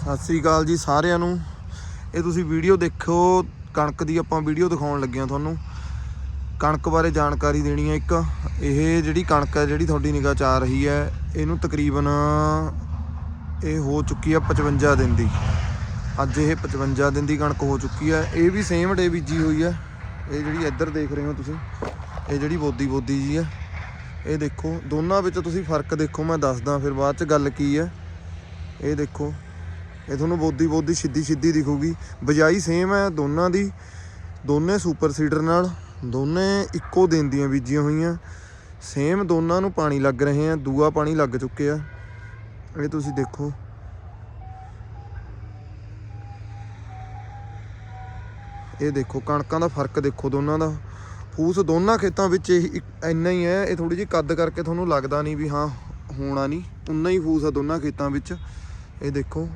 ਸਤਿ ਸ੍ਰੀ ਅਕਾਲ ਜੀ ਸਾਰਿਆਂ ਨੂੰ। ਇਹ ਤੁਸੀਂ ਵੀਡੀਓ ਦੇਖੋ, ਕਣਕ ਦੀ ਆਪਾਂ ਵੀਡੀਓ ਦਿਖਾਉਣ ਲੱਗੇ ਹਾਂ ਤੁਹਾਨੂੰ। ਕਣਕ ਬਾਰੇ ਜਾਣਕਾਰੀ ਦੇਣੀ ਹੈ ਇੱਕ। ਇਹ ਜਿਹੜੀ ਕਣਕ ਹੈ, ਜਿਹੜੀ ਤੁਹਾਡੀ ਨਿਗਾਹ 'ਚ ਆ ਰਹੀ ਹੈ, ਇਹਨੂੰ ਤਕਰੀਬਨ ਇਹ ਹੋ ਚੁੱਕੀ ਹੈ 55 ਦਿਨ ਦੀ। ਅੱਜ ਇਹ 55 ਦਿਨ ਦੀ ਕਣਕ ਹੋ ਚੁੱਕੀ ਹੈ। ਇਹ ਵੀ ਸੇਮ ਡੇ ਬੀਜੀ ਹੋਈ ਹੈ। ਇਹ ਜਿਹੜੀ ਇੱਧਰ ਦੇਖ ਰਹੇ ਹੋ ਤੁਸੀਂ, ਇਹ ਜਿਹੜੀ ਬੋਦੀ ਬੋਦੀ ਜੀ ਹੈ। ਇਹ ਦੇਖੋ, ਦੋਨਾਂ ਵਿੱਚ ਤੁਸੀਂ ਫ਼ਰਕ ਦੇਖੋ, ਮੈਂ ਦੱਸਦਾ ਫਿਰ ਬਾਅਦ 'ਚ ਗੱਲ ਕੀ ਹੈ। ਇਹ ਦੇਖੋ ਇਹ ਤੁਹਾਨੂੰ ਬੋਦੀ ਬੋਦੀ ਸਿੱਧੀ ਸਿੱਧੀ ਦਿਖੂਗੀ। ਬਜਾਈ ਸੇਮ ਹੈ, ਦੋਨਾਂ ਦੀ। ਦੋਨੇ ਸੁਪਰ ਸੀਡਰ ਨਾਲ, ਦੋਨੇ ਇੱਕੋ ਦਿਨ ਦੀਆਂ ਬੀਜੀਆਂ ਹੋਈਆਂ। ਸੇਮ ਦੋਨਾਂ ਨੂੰ ਪਾਣੀ ਲੱਗ ਰਹੇ ਆ, ਦੂਆ ਪਾਣੀ ਲੱਗ ਚੁੱਕਿਆ ਇਹ ਤੁਸੀਂ ਦੇਖੋ। ਇਹ ਦੇਖੋ, ਕਣਕਾਂ ਦਾ ਫ਼ਰਕ ਦੇਖੋ ਦੋਨਾਂ ਦਾ। ਫੂਸ ਦੋਨਾਂ ਖੇਤਾਂ ਵਿੱਚ ਇਹ ਇੰਨਾ ਹੀ ਹੈ, ਇਹ ਥੋੜੀ ਜਿਹੀ ਕੱਦ ਕਰਕੇ ਤੁਹਾਨੂੰ ਲੱਗਦਾ ਨਹੀਂ ਵੀ ਹਾਂ, ਹੋਣਾ ਨਹੀਂ। ਉਨਾ ਹੀ ਫੂਸ ਆ ਦੋਨਾਂ ਖੇਤਾਂ ਵਿੱਚ। ਇਹ ਦੇਖੋ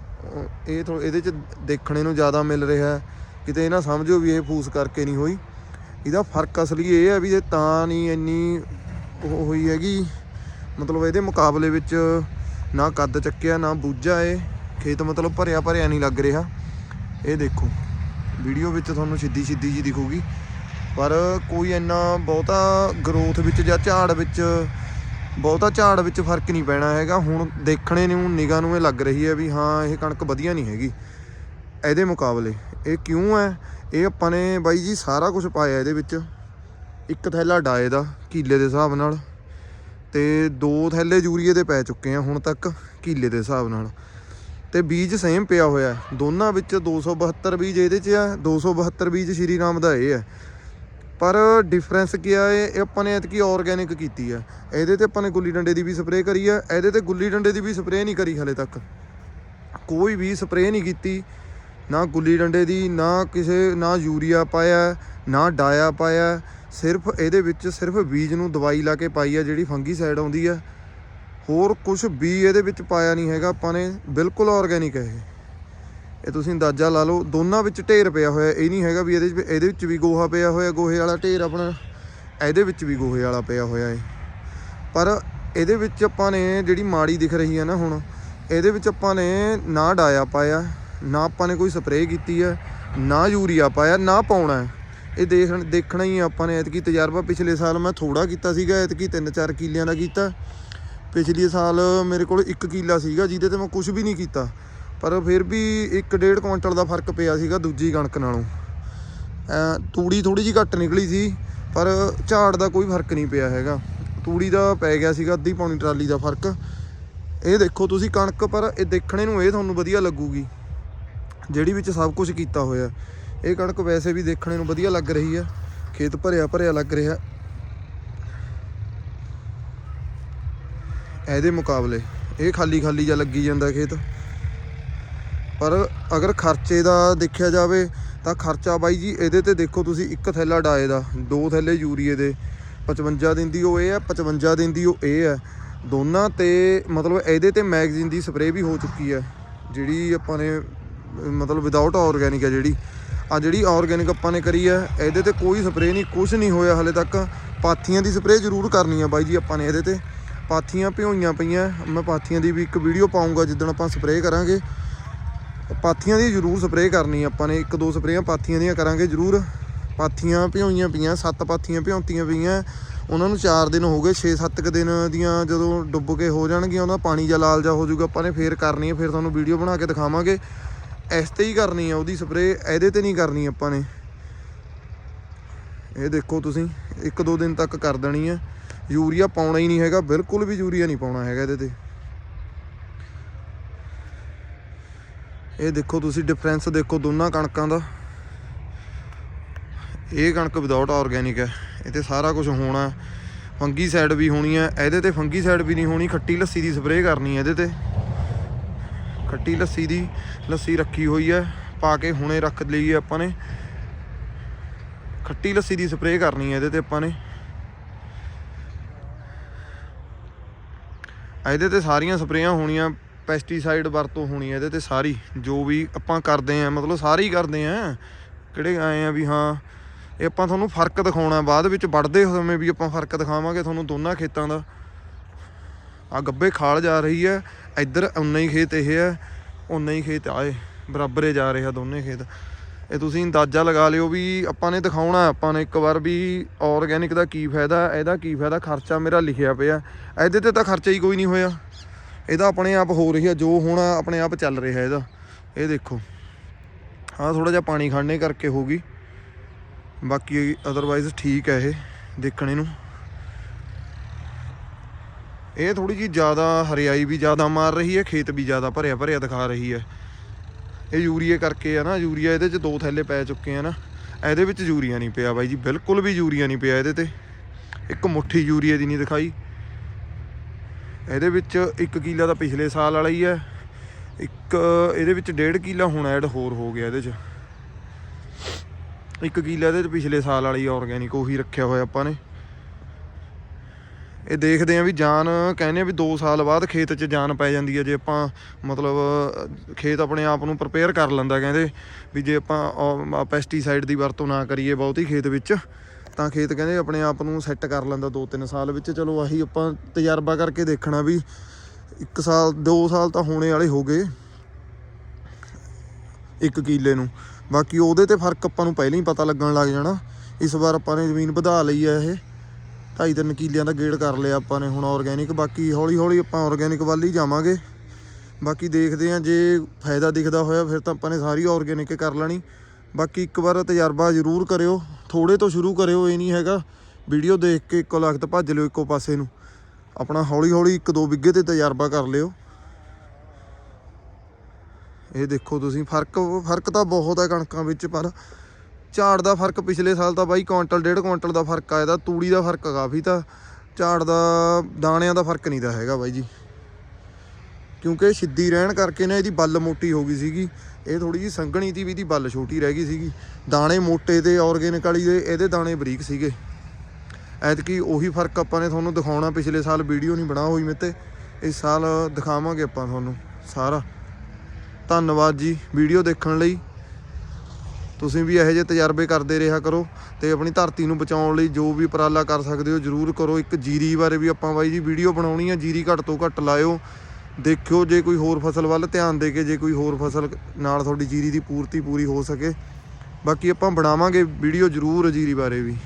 ਇਹ ਥੋ ਇਹਦੇ ਚ ਦੇਖਣੇ ਨੂੰ ਜ਼ਿਆਦਾ ਮਿਲ ਰਿਹਾ ਕਿਤੇ ਇਹ ਨਾ ਸਮਝੋ ਵੀ ਇਹ ਫੂਸ ਕਰਕੇ ਨਹੀਂ ਹੋਈ। ਇਹਦਾ ਫ਼ਰਕ ਅਸਲੀ ਇਹ ਹੈ ਵੀ ਇਹ ਤਾਂ ਨਹੀਂ ਇੰਨੀ ਉਹ ਹੋਈ ਹੈਗੀ। ਮਤਲਬ ਇਹਦੇ ਮੁਕਾਬਲੇ ਵਿੱਚ ਨਾ ਕੱਦ ਚੱਕਿਆ, ਨਾ ਬੂਝਾ ਇਹ। ਖੇਤ ਮਤਲਬ ਭਰਿਆ ਭਰਿਆ ਨਹੀਂ ਲੱਗ ਰਿਹਾ। ਇਹ ਦੇਖੋ, ਵੀਡੀਓ ਵਿੱਚ ਤੁਹਾਨੂੰ ਸਿੱਧੀ ਸਿੱਧੀ ਜੀ ਦਿਖੂਗੀ। ਪਰ ਕੋਈ ਇੰਨਾ ਬਹੁਤਾ ਗਰੋਥ ਵਿੱਚ ਜਾਂ ਝਾੜ ਵਿੱਚ ਬਹੁਤਾ ਝਾੜ ਵਿੱਚ ਫ਼ਰਕ ਨਹੀਂ ਪੈਣਾ ਹੈਗਾ। ਹੁਣ ਦੇਖਣੇ ਨੂੰ, ਨਿਗਾਹ ਨੂੰ ਇਹ ਲੱਗ ਰਹੀ ਹੈ ਵੀ ਹਾਂ, ਇਹ ਕਣਕ ਵਧੀਆ ਨਹੀਂ ਹੈਗੀ। ਇਹਦੇ ਮੁਕਾਬਲੇ ਇਹ ਕਿਉਂ ਹੈ? ਇਹ ਆਪਾਂ ਨੇ ਬਾਈ ਜੀ ਸਾਰਾ ਕੁਝ ਪਾਇਆ ਇਹਦੇ ਵਿੱਚ। ਇੱਕ ਥੈਲਾ ਡਾਏ ਦਾ ਕੀਲੇ ਦੇ ਹਿਸਾਬ ਨਾਲ ਤੇ ਦੋ ਥੈਲੇ ਯੂਰੀਏ ਦੇ ਪੈ ਚੁੱਕੇ ਆ ਹੁਣ ਤੱਕ ਕੀਲੇ ਦੇ ਹਿਸਾਬ ਨਾਲ। ਤੇ ਬੀਜ ਸੇਮ ਪਿਆ ਹੋਇਆ। ਦੋਨਾਂ ਵਿੱਚ 272 ਬੀਜ ਇਹਦੇ 'ਚ ਆ 272 ਬੀਜ ਸ਼੍ਰੀ ਰਾਮ ਦਾ ਇਹ ਹੈ ਪਰ ਡਿਫਰੈਂਸ ਕੀ ਆ, ਇਹ ਆਪਾਂ ਨੇ ਐਤਕੀ ਆਰਗੈਨਿਕ ਕੀਤੀ ਆ। ਇਹਦੇ ਤੇ ਆਪਾਂ ਨੇ ਗੁੱਲੀ ਡੰਡੇ ਦੀ ਵੀ ਸਪਰੇਅ ਕਰੀ ਆ, ਇਹਦੇ ਤੇ ਗੁੱਲੀ ਡੰਡੇ ਦੀ ਵੀ ਸਪਰੇਅ ਨਹੀਂ ਕਰੀ ਹਲੇ ਤੱਕ। ਕੋਈ ਵੀ ਸਪਰੇਅ ਨਹੀਂ ਕੀਤੀ, ਨਾ ਗੁੱਲੀ ਡੰਡੇ ਦੀ, ਨਾ ਕਿਸੇ, ਨਾ ਯੂਰੀਆ ਪਾਇਆ, ਨਾ ਡਾਇਆ ਪਾਇਆ। ਸਿਰਫ ਇਹਦੇ ਵਿੱਚ ਸਿਰਫ ਬੀਜ ਨੂੰ ਦਵਾਈ ਲਾ ਕੇ ਪਾਈ ਆ, ਜਿਹੜੀ ਫੰਗੀ ਸਾਈਡ ਆਉਂਦੀ ਆ। ਹੋਰ ਕੁਝ ਵੀ ਇਹਦੇ ਵਿੱਚ ਪਾਇਆ ਨਹੀਂ ਹੈਗਾ, ਆਪਾਂ ਨੇ। ਬਿਲਕੁਲ ਆਰਗੈਨਿਕ ਹੈ ਇਹ। ਇਹ ਤੁਸੀਂ ਅੰਦਾਜ਼ਾ ਲਾ ਲਓ, ਦੋਨਾਂ ਵਿੱਚ ਢੇਰ ਪਿਆ ਹੋਇਆ, ਇਹ ਨਹੀਂ ਹੈਗਾ ਵੀ ਇਹਦੇ ਵਿੱਚ ਇਹਦੇ ਵਿੱਚ ਵੀ ਗੋਹਾ ਪਿਆ ਹੋਇਆ, ਗੋਹੇ ਵਾਲਾ ਢੇਰ ਆਪਣਾ, ਇਹਦੇ ਵਿੱਚ ਵੀ ਗੋਹੇ ਵਾਲਾ ਪਿਆ ਹੋਇਆ ਏ ਪਰ ਇਹਦੇ ਵਿੱਚ ਆਪਾਂ ਨੇ ਜਿਹੜੀ ਮਾੜੀ ਦਿਖ ਰਹੀ ਹੈ ਨਾ ਹੁਣ, ਇਹਦੇ ਵਿੱਚ ਆਪਾਂ ਨੇ ਨਾ ਡਾਇਆ ਪਾਇਆ, ਨਾ ਆਪਾਂ ਨੇ ਕੋਈ ਸਪਰੇਅ ਕੀਤੀ ਹੈ ਨਾ ਯੂਰੀਆ ਪਾਇਆ, ਨਾ ਪਾਉਣਾ ਹੈ। ਇਹ ਦੇਖਣ ਦੇਖਣਾ ਹੀ ਆਪਾਂ ਨੇ ਐਤਕੀ ਤਜਰਬਾ, ਪਿਛਲੇ ਸਾਲ ਮੈਂ ਥੋੜਾ ਕੀਤਾ ਸੀਗਾ, ਐਤਕੀ 3-4 ਕਿੱਲਿਆਂ ਦਾ ਕੀਤਾ। ਪਿਛਲੇ ਸਾਲ ਮੇਰੇ ਕੋਲ 1 ਕਿੱਲਾ ਸੀਗਾ, ਜਿਹਦੇ ਤੇ ਮੈਂ ਕੁਝ ਵੀ ਨਹੀਂ ਕੀਤਾ। ਪਰ ਫਿਰ ਵੀ 1.5 ਕੁਇੰਟਲ ਦਾ ਫ਼ਰਕ ਪਿਆ ਸੀਗਾ ਦੂਜੀ ਕਣਕ ਨਾਲੋਂ। ਐਂ ਤੂੜੀ ਥੋੜੀ ਜਿਹੀ ਘੱਟ ਨਿਕਲੀ ਸੀ, ਪਰ ਝਾੜ ਦਾ ਕੋਈ ਫ਼ਰਕ ਨਹੀਂ ਪਿਆ ਹੈਗਾ। ਤੂੜੀ ਦਾ ਪੈ ਗਿਆ ਸੀਗਾ, ਅੱਧੀ ਪੌਣੀ ਟਰਾਲੀ ਦਾ ਫ਼ਰਕ। ਇਹ ਦੇਖੋ ਤੁਸੀਂ ਕਣਕ, ਪਰ ਇਹ ਦੇਖਣੇ ਨੂੰ ਇਹ ਤੁਹਾਨੂੰ ਵਧੀਆ ਲੱਗੂਗੀ, ਜਿਹੜੀ ਵਿੱਚ ਸਭ ਕੁਝ ਕੀਤਾ ਹੋਇਆ। ਇਹ ਕਣਕ ਵੈਸੇ ਵੀ ਦੇਖਣੇ ਨੂੰ ਵਧੀਆ ਲੱਗ ਰਹੀ ਹੈ ਖੇਤ ਭਰਿਆ ਭਰਿਆ ਲੱਗ ਰਿਹਾ। ਇਹਦੇ ਮੁਕਾਬਲੇ ਇਹ ਖਾਲੀ ਖਾਲੀ ਜਿਹਾ ਲੱਗੀ ਜਾਂਦਾ ਖੇਤ। ਪਰ ਅਗਰ ਖਰਚੇ ਦਾ ਦੇਖਿਆ ਜਾਵੇ ਤਾਂ ਖਰਚਾ ਬਾਈ ਜੀ, ਇਹਦੇ ਤੇ ਦੇਖੋ ਤੁਸੀਂ ਇੱਕ ਥੈਲਾ ਡਾਏ ਦਾ, ਦੋ ਥੈਲੇ ਯੂਰੀਏ ਦੇ। 55 ਦਿਨ ਦੀ ਉਹ ਇਹ ਹੈ 55 ਦਿਨ ਦੀ ਉਹ ਇਹ ਹੈ ਦੋਨਾਂ ਤੇ ਮਤਲਬ ਇਹਦੇ ਤੇ ਮੈਗਜ਼ੀਨ ਦੀ ਸਪਰੇਅ ਵੀ ਹੋ ਚੁੱਕੀ ਹੈ ਜਿਹੜੀ ਆਪਾਂ ਨੇ, ਮਤਲਬ ਵਿਦਆਊਟ ਆਰਗੈਨਿਕ ਹੈ ਜਿਹੜੀ। ਆ ਜਿਹੜੀ ਆਰਗੈਨਿਕ ਆਪਾਂ ਨੇ ਕਰੀ ਹੈ ਇਹਦੇ ਤੇ ਕੋਈ ਸਪਰੇਅ ਨਹੀਂ ਕੁਝ ਨਹੀਂ ਹੋਇਆ ਹਲੇ ਤੱਕ। ਪਾਥੀਆਂ ਦੀ ਸਪਰੇਅ ਜ਼ਰੂਰ ਕਰਨੀ ਆ ਬਾਈ ਜੀ ਆਪਾਂ ਨੇ ਇਹਦੇ ਤੇ। ਪਾਥੀਆਂ ਭਿਉਈਆਂ ਪਈਆਂ, ਮੈਂ ਪਾਥੀਆਂ ਦੀ ਵੀ ਇੱਕ ਵੀਡੀਓ ਪਾਉਂਗਾ ਜਿੱਦਣ ਆਪਾਂ ਸਪਰੇਅ ਕਰਾਂਗੇ। ਪਾਥੀਆਂ ਦੀ ਜ਼ਰੂਰ ਸਪਰੇਅ ਕਰਨੀ ਆਪਾਂ ਨੇ, ਇੱਕ ਦੋ ਸਪਰੇਆਂ ਪਾਥੀਆਂ ਦੀਆਂ ਕਰਾਂਗੇ ਜ਼ਰੂਰ। ਪਾਥੀਆਂ ਭਿਉਈਆਂ ਪਈਆਂ, ਸੱਤ ਪਾਥੀਆਂ ਭਿਉਂਤੀਆਂ ਪਈਆਂ। ਉਹਨਾਂ ਨੂੰ 4 ਦਿਨ ਹੋ ਗਏ 6-7 ਕ ਦਿਨ ਦੀਆਂ ਜਦੋਂ ਡੁੱਬ ਕੇ ਹੋ ਜਾਣਗੀਆਂ, ਉਹਦਾ ਪਾਣੀ ਜਾਂ ਲਾਲ ਜਾ ਹੋ ਜਾਊਗਾ, ਆਪਾਂ ਨੇ ਫੇਰ ਕਰਨੀ ਹੈ ਫੇਰ ਤੁਹਾਨੂੰ ਵੀਡੀਓ ਬਣਾ ਕੇ ਦਿਖਾਵਾਂਗੇ। ਇਸ ਤੇ ਹੀ ਕਰਨੀ ਹੈ ਉਹਦੀ ਸਪਰੇਅ, ਇਹਦੇ ਤੇ ਨਹੀਂ ਕਰਨੀ ਆਪਾਂ ਨੇ। ਇਹ ਦੇਖੋ ਤੁਸੀਂ, ਇੱਕ ਦੋ ਦਿਨ ਤੱਕ ਕਰ ਦੇਣੀ ਹੈ ਯੂਰੀਆ ਪਾਉਣਾ ਹੀ ਨਹੀਂ ਹੈਗਾ, ਬਿਲਕੁਲ ਵੀ ਯੂਰੀਆ ਨਹੀਂ ਪਾਉਣਾ ਹੈਗਾ ਇਹਦੇ ਤੇ। ਇਹ ਦੇਖੋ ਤੁਸੀਂ ਡਿਫਰੈਂਸ ਦੇਖੋ ਦੋਨਾਂ ਕਣਕਾਂ ਦਾ। ਇਹ ਕਣਕ ਵਿਦਆਊਟ ਆਰਗੈਨਿਕ ਹੈ। ਇਹ ਤੇ ਸਾਰਾ ਕੁਝ ਹੋਣਾ ਫੰਗੀ ਸਾਈਡ ਵੀ ਹੋਣੀ ਹੈ। ਇਹਦੇ ਤੇ ਫੰਗੀ ਸਾਈਡ ਵੀ ਨਹੀਂ ਹੋਣੀ, ਖੱਟੀ ਲੱਸੀ ਦੀ ਸਪਰੇਅ ਕਰਨੀ ਹੈ ਇਹਦੇ ਤੇ। ਖੱਟੀ ਲੱਸੀ ਦੀ ਲੱਸੀ ਰੱਖੀ ਹੋਈ ਹੈ। ਪਾ ਕੇ ਹੁਣੇ ਰੱਖ ਲਈ ਹੈ ਆਪਾਂ ਨੇ। ਖੱਟੀ ਲੱਸੀ ਦੀ ਸਪਰੇਅ ਕਰਨੀ ਹੈ ਇਹਦੇ ਤੇ ਆਪਾਂ ਨੇ। ਇਹਦੇ ਤੇ ਸਾਰੀਆਂ ਸਪਰੇਆਂ ਹੋਣੀਆਂ। ਪੈਸਟੀਸਾਈਡ ਵਰਤੋਂ ਹੋਣੀ ਹੈ ਇਹਦੇ ਤੇ ਸਾਰੀ, ਜੋ ਵੀ ਆਪਾਂ ਕਰਦੇ ਆ, ਮਤਲਬ ਸਾਰੇ ਹੀ ਕਰਦੇ ਆ। ਕਿਹੜੇ ਆਏ ਆ ਵੀ ਹਾਂ, ਇਹ ਆਪਾਂ ਤੁਹਾਨੂੰ ਫ਼ਰਕ ਦਿਖਾਉਣਾ, ਬਾਅਦ ਵਿੱਚ ਵੱਢਦੇ ਸਮੇਂ ਵੀ ਆਪਾਂ ਫ਼ਰਕ ਦਿਖਾਵਾਂਗੇ ਤੁਹਾਨੂੰ ਦੋਨਾਂ ਖੇਤਾਂ ਦਾ। ਆ ਗੱਬੇ ਖਾਲ ਜਾ ਰਹੀ ਹੈ ਇੱਧਰ ਉਨਾ ਹੀ ਖੇਤ ਇਹ ਹੈ ਉਨਾ ਹੀ ਖੇਤ ਆਏ, ਬਰਾਬਰੇ ਜਾ ਰਿਹਾ ਦੋਨੇ ਖੇਤ। ਇਹ ਤੁਸੀਂ ਅੰਦਾਜ਼ਾ ਲਗਾ ਲਿਓ ਵੀ ਆਪਾਂ ਨੇ ਦਿਖਾਉਣਾ, ਆਪਾਂ ਨੇ ਇੱਕ ਵਾਰ ਵੀ ਆਰਗੈਨਿਕ ਦਾ ਕੀ ਫਾਇਦਾ, ਇਹਦਾ ਕੀ ਫਾਇਦਾ, ਖਰਚਾ ਮੇਰਾ ਲਿਖਿਆ ਪਿਆ। ਇਹਦੇ ਤੇ ਤਾਂ ਖਰਚਾ ਹੀ ਕੋਈ ਨਹੀਂ ਹੋਇਆ। ਇਹਦਾ ਆਪਣੇ ਆਪ ਹੋ ਰਹੀ ਆ, ਜੋ ਹੁਣ ਆਪਣੇ ਆਪ ਚੱਲ ਰਿਹਾ ਇਹਦਾ। ਇਹ ਦੇਖੋ। ਆਹ ਥੋੜਾ ਜਿਹਾ ਪਾਣੀ ਖੜਨੇ ਕਰਕੇ ਹੋ ਗਈ। ਬਾਕੀ ਅਦਰਵਾਈਜ਼ ਠੀਕ ਹੈ ਇਹ, ਦੇਖਣੇ ਨੂੰ ਇਹ ਥੋੜੀ ਜੀ ਜ਼ਿਆਦਾ ਹਰਿਆਈ ਵੀ ਜ਼ਿਆਦਾ ਮਾਰ ਰਹੀ ਹੈ ਖੇਤ ਵੀ ਜ਼ਿਆਦਾ ਭਰਿਆ ਭਰਿਆ ਦਿਖਾ ਰਹੀ ਹੈ ਇਹ ਯੂਰੀਏ ਕਰਕੇ ਆ ਨਾ, ਯੂਰੀਆ ਇਹਦੇ 'ਚ ਦੋ ਥੈਲੇ ਪੈ ਚੁੱਕੇ ਆ ਨਾ। ਇਹਦੇ ਵਿੱਚ ਯੂਰੀਆ ਨਹੀਂ ਪਿਆ ਬਾਈ ਜੀ, ਬਿਲਕੁਲ ਵੀ ਯੂਰੀਆ ਨਹੀਂ ਪਿਆ ਇਹਦੇ ਤੇ। ਇੱਕ ਮੁੱਠੀ ਯੂਰੀਆ ਦੀ ਨਹੀਂ ਦਿਖਾਈ। ਇਹਦੇ ਵਿੱਚ 1 ਕਿੱਲਾ ਤਾਂ ਪਿਛਲੇ ਸਾਲ ਵਾਲਾ ਹੀ ਹੈ। ਇੱਕ, ਇਹਦੇ ਵਿੱਚ 1.5 ਕਿੱਲਾ ਹੁਣ ਐਡ ਹੋਰ ਹੋ ਗਿਆ ਇਹਦੇ 'ਚ। ਇੱਕ ਕਿੱਲਾ ਇਹਦੇ 'ਚ ਪਿਛਲੇ ਸਾਲ ਵਾਲੀ ਆਰਗੈਨਿਕ ਉਹੀ ਰੱਖਿਆ ਹੋਇਆ ਆਪਾਂ ਨੇ। ਇਹ ਦੇਖਦੇ ਆ ਵੀ ਜਾਨ, ਕਹਿੰਦੇ ਆ ਵੀ 2 ਸਾਲ ਬਾਅਦ ਖੇਤ 'ਚ ਜਾਨ ਪੈ ਜਾਂਦੀ ਹੈ ਜੇ ਆਪਾਂ ਮਤਲਬ, ਖੇਤ ਆਪਣੇ ਆਪ ਨੂੰ ਪ੍ਰਪੇਅਰ ਕਰ ਲੈਂਦਾ ਕਹਿੰਦੇ, ਵੀ ਜੇ ਆਪਾਂ ਪੈਸਟੀਸਾਈਡ ਦੀ ਵਰਤੋਂ ਨਾ ਕਰੀਏ ਬਹੁਤੀ ਖੇਤ ਵਿੱਚ ਤਾਂ ਖੇਤ ਕਹਿੰਦੇ ਆਪਣੇ ਆਪ ਨੂੰ ਸੈੱਟ ਕਰ ਲੈਂਦਾ 2-3 ਸਾਲ ਵਿੱਚ। ਚਲੋ ਆਹੀ ਆਪਾਂ ਤਜਰਬਾ ਕਰਕੇ ਦੇਖਣਾ ਵੀ 1 ਸਾਲ 2 ਸਾਲ ਤਾਂ ਹੋਣੇ ਵਾਲੇ ਹੋ ਗਏ ਇੱਕ ਕਿੱਲੇ ਨੂੰ। ਬਾਕੀ ਉਹਦੇ ਤੇ ਫ਼ਰਕ ਆਪਾਂ ਨੂੰ ਪਹਿਲਾਂ ਹੀ ਪਤਾ ਲੱਗਣ ਲੱਗ ਜਾਣਾ। ਇਸ ਵਾਰ ਆਪਾਂ ਨੇ ਜ਼ਮੀਨ ਵਧਾ ਲਈ ਹੈ ਇਹ। ਢਾਈ ਤਿੰਨ ਕਿੱਲਿਆਂ ਦਾ ਗੇੜ ਕਰ ਲਿਆ ਆਪਾਂ ਨੇ ਹੁਣ ਆਰਗੈਨਿਕ ਬਾਕੀ ਹੌਲੀ ਹੌਲੀ ਆਪਾਂ ਆਰਗੈਨਿਕ ਵੱਲ ਹੀ ਜਾਵਾਂਗੇ। ਬਾਕੀ ਦੇਖਦੇ ਹਾਂ ਜੇ ਫਾਇਦਾ ਦਿਖਦਾ ਹੋਇਆ ਫਿਰ ਤਾਂ ਆਪਾਂ ਨੇ ਸਾਰੀ ਆਰਗੈਨਿਕ ਕਰ ਲੈਣੀ। ਬਾਕੀ ਇੱਕ ਵਾਰ ਤਜਰਬਾ ਜ਼ਰੂਰ ਕਰਿਓ ਥੋੜੇ ਤੋਂ ਸ਼ੁਰੂ ਕਰਿਓ, ਇਹ ਨਹੀਂ ਹੈਗਾ। ਵੀਡੀਓ ਦੇਖ ਕੇ ਇੱਕੋ ਲਖਤ ਭੱਜ ਲਿਓ ਇੱਕੋ ਪਾਸੇ ਨੂੰ। ਆਪਣਾ ਹੌਲੀ ਹੌਲੀ ਇੱਕ ਦੋ ਵਿੱਗੇ ਤੇ ਤਜਰਬਾ ਕਰ ਲਿਓ। ਇਹ ਦੇਖੋ ਤੁਸੀਂ, ਫ਼ਰਕ ਫ਼ਰਕ ਤਾਂ ਬਹੁਤ ਹੈ ਕਣਕਾਂ ਵਿੱਚ, ਪਰ ਝਾੜ ਦਾ ਫ਼ਰਕ ਪਿਛਲੇ ਸਾਲ ਤਾਂ ਬਾਈ ਕੁਆਂਟਲ, ਡੇਢ ਕੁਆਂਟਲ ਦਾ ਫ਼ਰਕ ਆਇਆ ਦਾ ਤੂੜੀ ਦਾ ਫ਼ਰਕ ਕਾਫੀ ਤਾਂ, ਝਾੜ ਦਾ, ਦਾਣਿਆਂ ਦਾ ਫ਼ਰਕ ਨਹੀਂ ਦਾ ਹੈਗਾ ਬਾਈ ਜੀ। ਕਿਉਂਕਿ ਸਿੱਧੀ ਰਹਿਣ ਕਰਕੇ ਨਾ ਇਹਦੀ ਬੱਲ ਮੋਟੀ ਹੋ ਗਈ ਸੀਗੀ। ਇਹ ਥੋੜੀ ਜੀ ਸੰਘਣੀ ਦੀ ਵੀ ਇਹਦੀ ਬੱਲ ਛੋਟੀ ਰਹਿ ਗਈ ਸੀਗੀ। ਦਾਣੇ ਮੋਟੇ ਤੇ ਆਰਗੇਨਿਕ ਵਾਲੀ ਦੇ ਇਹਦੇ ਦਾਣੇ ਬਰੀਕ ਸੀਗੇ। ਐਤਕੀ ਉਹੀ ਫ਼ਰਕ ਆਪਾਂ ਨੇ ਤੁਹਾਨੂੰ ਦਿਖਾਉਣਾ, ਪਿਛਲੇ ਸਾਲ ਵੀਡੀਓ ਨਹੀਂ ਬਣਾ ਹੋਈ ਮੇਤੇ। ਇਸ ਸਾਲ ਦਿਖਾਵਾਂਗੇ ਆਪਾਂ ਤੁਹਾਨੂੰ ਸਾਰਾ। ਧੰਨਵਾਦ ਜੀ ਵੀਡੀਓ ਦੇਖਣ ਲਈ। ਤੁਸੀਂ ਵੀ ਇਹੋ ਜਿਹੇ ਤਜਰਬੇ ਕਰਦੇ ਰਿਹਾ ਕਰੋ ਤੇ ਆਪਣੀ ਧਰਤੀ ਨੂੰ ਬਚਾਉਣ ਲਈ ਜੋ ਵੀ ਉਪਰਾਲਾ ਕਰ ਸਕਦੇ ਹੋ ਜਰੂਰ ਕਰੋ। ਇੱਕ ਜੀਰੀ ਬਾਰੇ ਵੀ ਆਪਾਂ ਬਾਈ ਜੀ ਵੀਡੀਓ ਬਣਾਉਣੀ ਆ, ਜੀਰੀ ਘੱਟ ਤੋਂ ਘੱਟ ਲਾਇਓ। ਦੇਖਿਓ ਜੇ ਕੋਈ ਹੋਰ ਫਸਲ ਵੱਲ ਧਿਆਨ ਦੇ ਕੇ ਜੇ ਕੋਈ ਹੋਰ ਫਸਲ ਨਾਲ ਤੁਹਾਡੀ ਜੀਰੀ ਦੀ ਪੂਰਤੀ ਪੂਰੀ ਹੋ ਸਕੇ। ਬਾਕੀ ਆਪਾਂ ਬਣਾਵਾਂਗੇ ਵੀਡੀਓ ਜਰੂਰ ਜੀਰੀ ਬਾਰੇ ਵੀ।